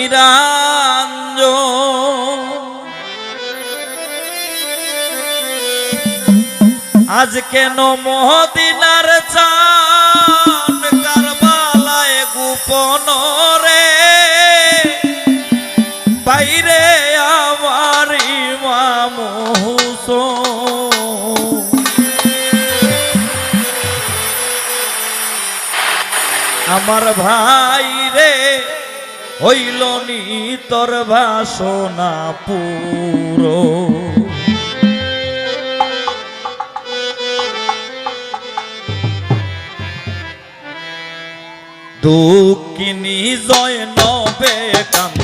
শিবানীরাঞ্জ আজ কেন মহদিনার চান কারবালায় গোপন রে? বাইরে আমার ইমাম আমার ভাই রে হইল নি তোর ভাসনা পুরো। দুঃখিনী জয় নবে কান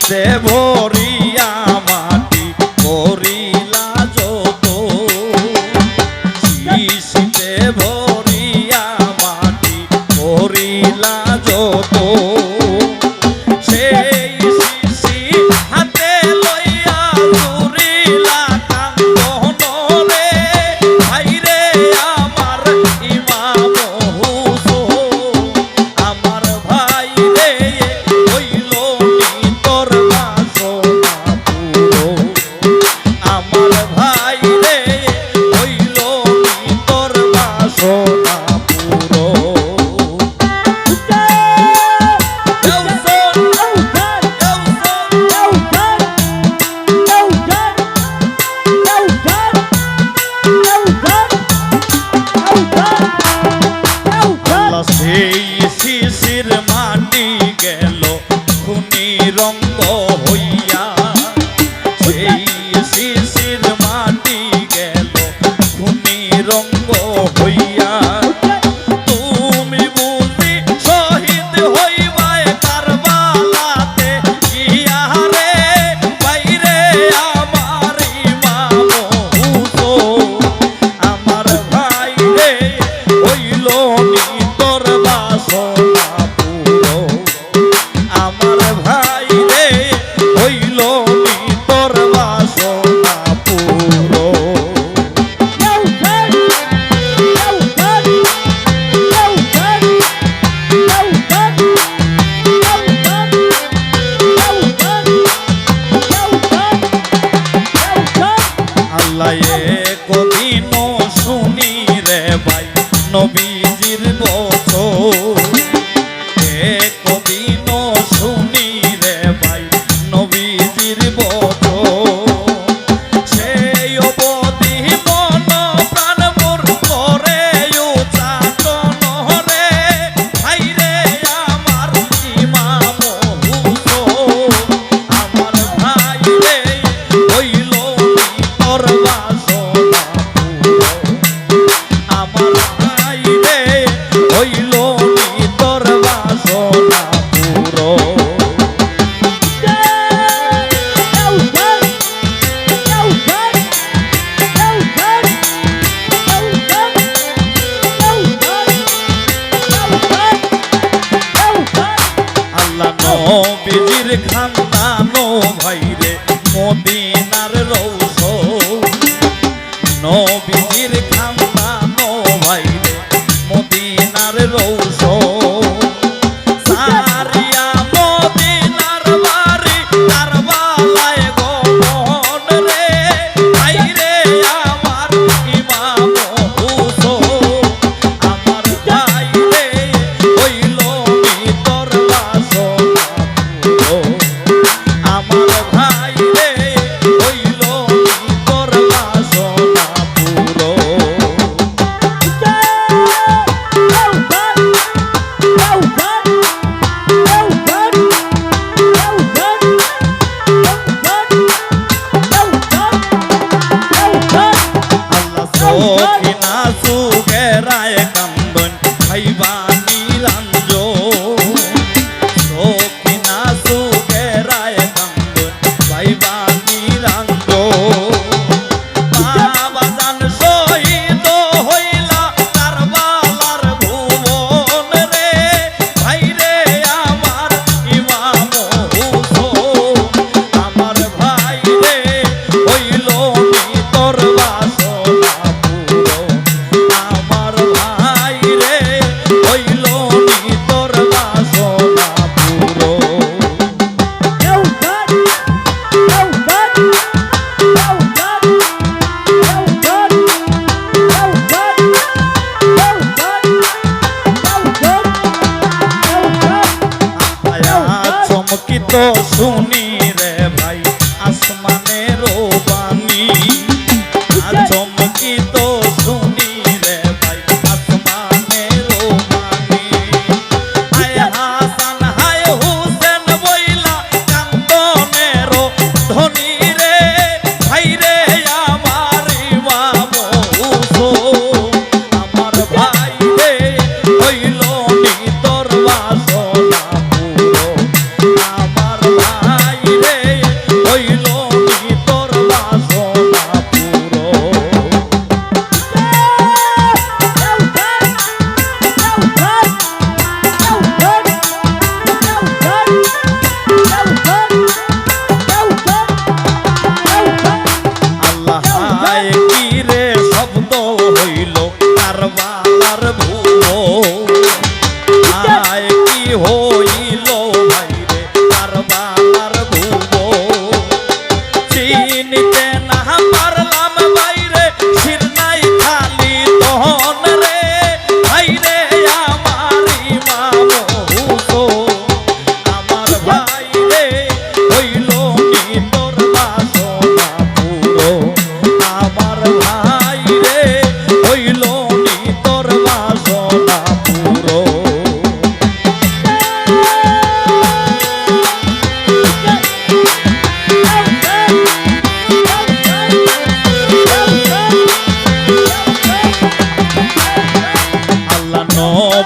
খুশিতে ভরি নিরঙ্গ হইয়া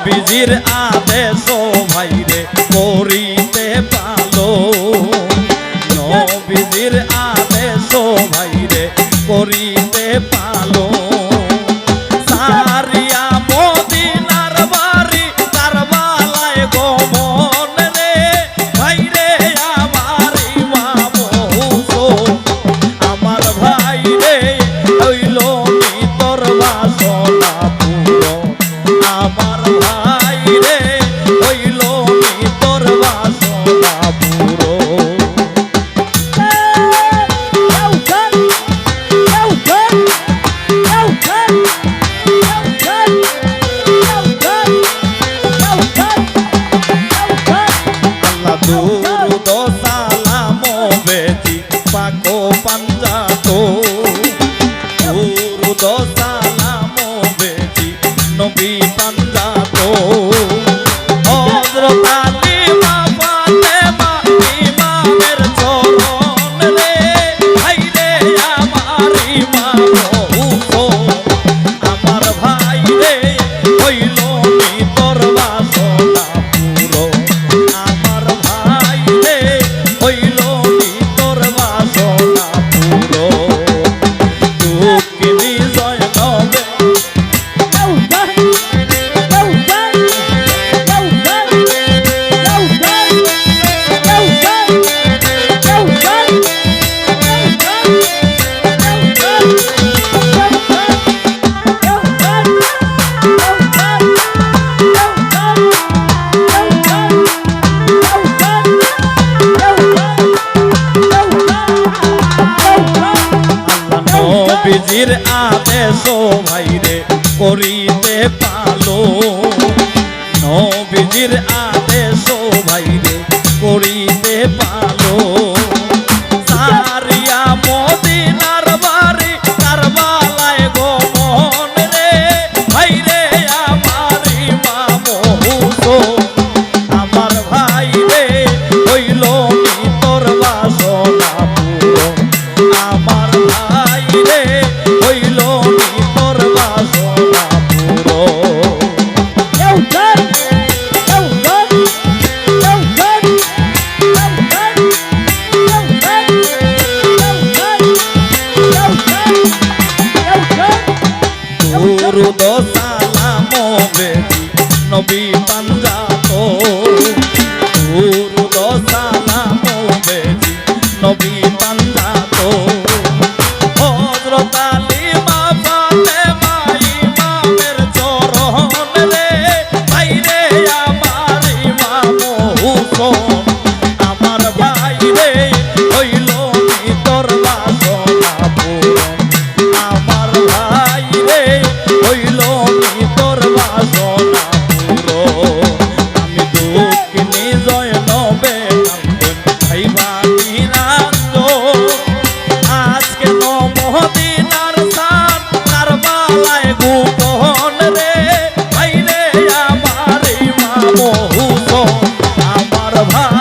নবীজির আদেশ পাঞ্জাতো सभा